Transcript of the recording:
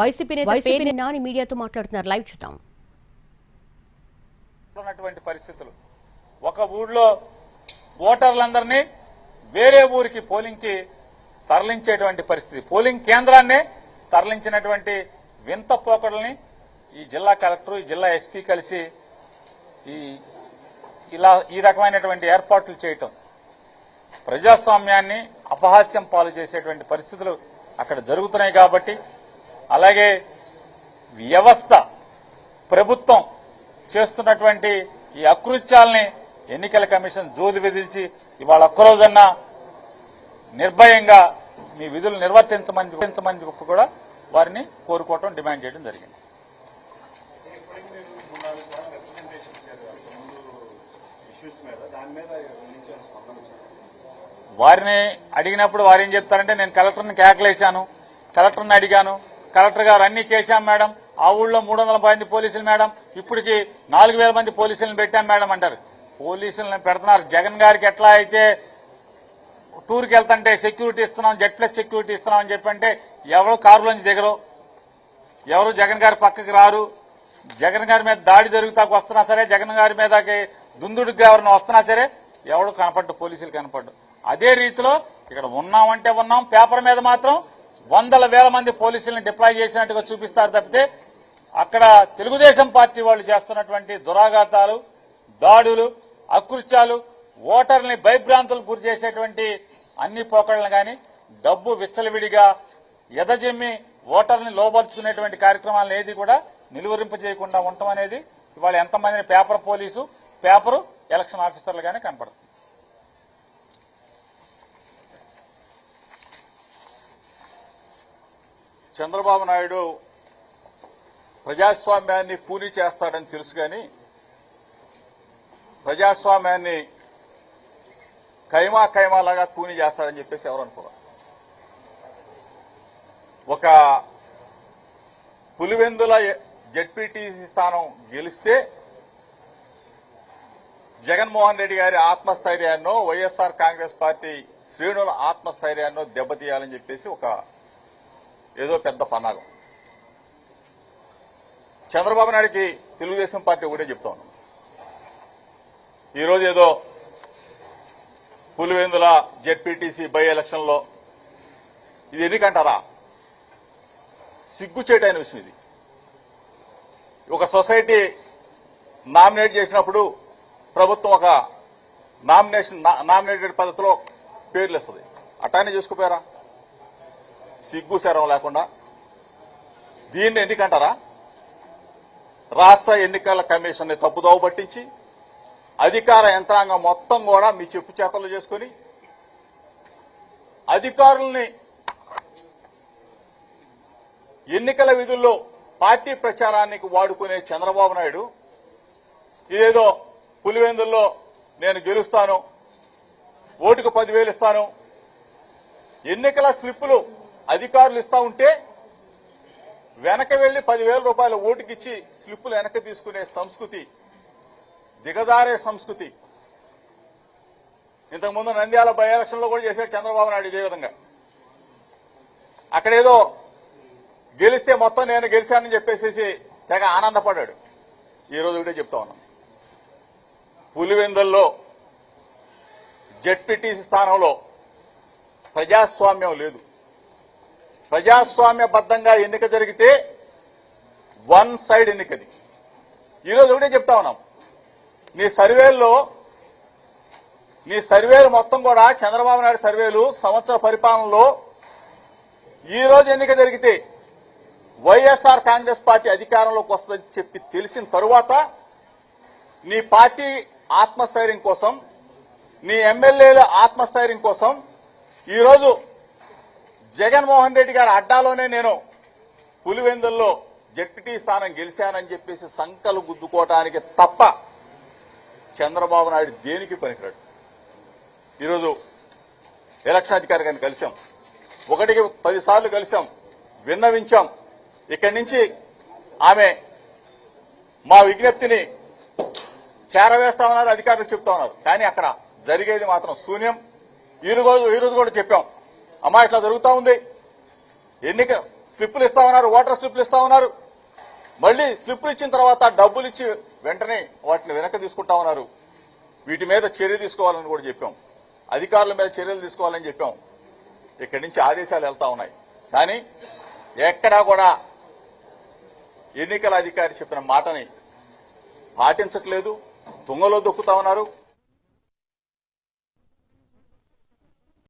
YCP Perni Nani మీడియాతో మాట్లాడుతున్నారు. Live చూద్దాం. ఉన్నటువంటి పరిస్థితులు. ఒక ఊళ్ళో ఓటర్లందరినీ వేరే ఊరికి పోలింగ్కి తరలించేటువంటి పరిస్థితి. పోలింగ్ కేంద్రాన్నే తరలించినటువంటి వింత పోకడల్ని ఈ జిల్లా కలెక్టర్ ఈ జిల్లా ఎస్పీ కలిసి ఈ ఇలా ఈ రకమైనటువంటి ఏర్పాట్లు చేయటం ప్రజాస్వామ్యాన్ని అపహాస్యం పాలు చేసేటువంటి పరిస్థితులు అక్కడ జరుగుతున్నాయి కాబట్టి అలాగే వ్యవస్థ ప్రభుత్వం చేస్తున్నటువంటి ఈ అకృత్యాల్ని ఎన్నికల కమిషన్ జోది విధించి ఇవాళ ఒక్కరోజన్నా నిర్భయంగా మీ విధులు నిర్వర్తించమని నిర్వర్తించమని చెప్పి కూడా వారిని కోరుకోవటం డిమాండ్ చేయడం జరిగింది. వారిని అడిగినప్పుడు వారు ఏం చెప్తారంటే నేను కలెక్టర్ని కేకలేశాను కలెక్టర్ని అడిగాను కలెక్టర్ గారు అన్ని చేశాం మేడం. ఆ ఊళ్ళో మూడు వందల మంది పోలీసులు మేడం. ఇప్పటికి నాలుగు వేల మంది పోలీసులను పెట్టాం మేడం అంటారు. పోలీసులను పెడుతున్నారు. జగన్ గారికి ఎట్లా అయితే టూర్కి వెళ్తుంటే సెక్యూరిటీ ఇస్తున్నాం జెడ్ ప్లస్ సెక్యూరిటీ ఇస్తున్నాం అని చెప్పంటే ఎవరు కారులోంచి దిగరు. ఎవరు జగన్ గారి పక్కకి రారు. జగన్ గారి మీద దాడి జరుగుతాకు వస్తున్నా సరే జగన్ గారి మీదకి దుందుడికి ఎవరిని వస్తున్నా సరే ఎవడు కనపడ్డు పోలీసులు కనపడ్డు. అదే రీతిలో ఇక్కడ ఉన్నామంటే ఉన్నాం. పేపర్ మీద మాత్రం వందల వేల మంది పోలీసుల్ని డిప్లాయ్ చేసినట్టుగా చూపిస్తారు తప్పితే అక్కడ తెలుగుదేశం పార్టీ వాళ్ళు చేస్తున్నటువంటి దురాఘాతాలు దాడులు అకృత్యాలు ఓటర్ని భయభ్రాంతులకు గురి చేసేటువంటి అన్ని పోకడలను కానీ డబ్బు విచ్చలవిడిగా ఎదజెమ్మి ఓటర్ని లోపరుచుకునేటువంటి కార్యక్రమాలను ఏది కూడా నిలువరింపజేయకుండా ఉండటం అనేది ఇవాళ ఎంతమందిని పేపర్ పోలీసు పేపరు ఎలక్షన్ ఆఫీసర్లు కానీ కనపడుతుంది చంద్రబాబు నాయుడు ప్రజాస్వామ్యాన్ని పూని చేస్తాడని తెలుసు కానీ ప్రజాస్వామ్యాన్ని కైమా కైమాలాగా కూని చేస్తాడని చెప్పేసి ఎవరు అనుకోరు. ఒక పులివెందుల జడ్పీటీసీ స్థానం గెలిస్తే జగన్మోహన్ రెడ్డి గారి ఆత్మస్థైర్యాన్నో వైఎస్ఆర్ కాంగ్రెస్ పార్టీ శ్రేణుల ఆత్మస్థైర్యాన్నో దెబ్బతీయాలని చెప్పేసి ఒక ఏదో పెద్ద పన్నాగం. చంద్రబాబు నాయుడికి తెలుగుదేశం పార్టీ ఒకటే చెప్తా ఉన్నాం. ఈరోజు ఏదో పులివెందుల జెడ్పీటీసీ బై ఎలక్షన్లో ఇది ఎన్నికంటారా సిగ్గుచేటైన విషయం ఇది. ఒక సొసైటీ నామినేట్ చేసినప్పుడు ప్రభుత్వం ఒక నామినేషన్ నామినేటెడ్ పద్ధతిలో పేర్లు ఇస్తుంది అటానే చేసుకుపోయారా? సిగ్గు శరం లేకుండా. దీన్ని ఎన్నికంటారా రాష్ట్ర ఎన్నికల కమిషన్ని తప్పుదోవ పట్టించి అధికార యంత్రాంగం మొత్తం కూడా మీ చెప్పు చేతలు చేసుకుని అధికారుల్ని ఎన్నికల విధుల్లో పార్టీ ప్రచారానికి వాడుకునే చంద్రబాబు నాయుడు ఇదేదో పులివెందుల్లో నేను గెలుస్తాను ఓటుకు పదివేలు ఇస్తాను ఎన్నికల స్లిప్పులు అధికారులు ఇస్తా ఉంటే వెనక వెళ్ళి పదివేల రూపాయల ఓటుకిచ్చి స్లిప్పులు వెనక తీసుకునే సంస్కృతి దిగజారే సంస్కృతి. ఇంతకుముందు నంద్యాల బై ఎలక్షన్లో కూడా చేశాడు చంద్రబాబు నాయుడు ఇదే విధంగా. అక్కడేదో గెలిస్తే మొత్తం నేను గెలిచానని చెప్పేసేసి తెగ ఆనందపడ్డాడు. ఈ రోజు ఒకటే చెప్తా ఉన్నాం. పులివెందుల్లో జడ్పీటీసీ స్థానంలో ప్రజాస్వామ్యం లేదు. ప్రజాస్వామ్యబద్ధంగా ఎన్నిక జరిగితే వన్ సైడ్ ఎన్నికది. ఈరోజు ఒకటే చెప్తా ఉన్నాం. నీ సర్వేల్లో నీ సర్వేలు మొత్తం కూడా చంద్రబాబు నాయుడు సర్వేలు సంవత్సర పరిపాలనలో ఈ రోజు ఎన్నిక జరిగితే వైఎస్ఆర్ కాంగ్రెస్ పార్టీ అధికారంలోకి వస్తుందని చెప్పి తెలిసిన తరువాత నీ పార్టీ ఆత్మస్థైర్యం కోసం నీ ఎమ్మెల్యేల ఆత్మస్థైర్యం కోసం ఈరోజు జగన్మోహన్ రెడ్డి గారి అడ్డాలోనే నేను పులివెందుల్లో జడ్పీటీ స్థానం గెలిచానని చెప్పేసి సంకలు గుద్దుకోవటానికి తప్ప చంద్రబాబు నాయుడు దేనికి పనికిరాడు? ఈరోజు ఎలక్షన్ అధికారి గారిని కలిశాం. ఒకటికి పదిసార్లు కలిశాం. విన్నవించాం. ఇక్కడి నుంచి ఆమె మా విజ్ఞప్తిని చేరవేస్తామన్నారు అధికారులు చెప్తా ఉన్నారు. కానీ అక్కడ జరిగేది మాత్రం శూన్యం. ఈ రోజు ఈ రోజు కూడా చెప్పాం. అమ్మా ఇట్లా జరుగుతూ ఉంది. ఎన్నిక స్లిప్పులు ఇస్తా ఉన్నారు ఓటర్ స్లిప్పులు ఇస్తా ఉన్నారు. మళ్ళీ స్లిప్పులు ఇచ్చిన తర్వాత డబ్బులు ఇచ్చి వెంటనే వాటిని వెనక్కి తీసుకుంటా ఉన్నారు. వీటి మీద చర్య తీసుకోవాలని కూడా చెప్పాం. అధికారుల మీద చర్యలు తీసుకోవాలని చెప్పాం. ఇక్కడి నుంచి ఆదేశాలు వెళ్తా ఉన్నాయి. కానీ ఎక్కడా కూడా ఎన్నికల అధికారి చెప్పిన మాటని పాటించట్లేదు. తుంగలో దొక్కుతా ఉన్నారు.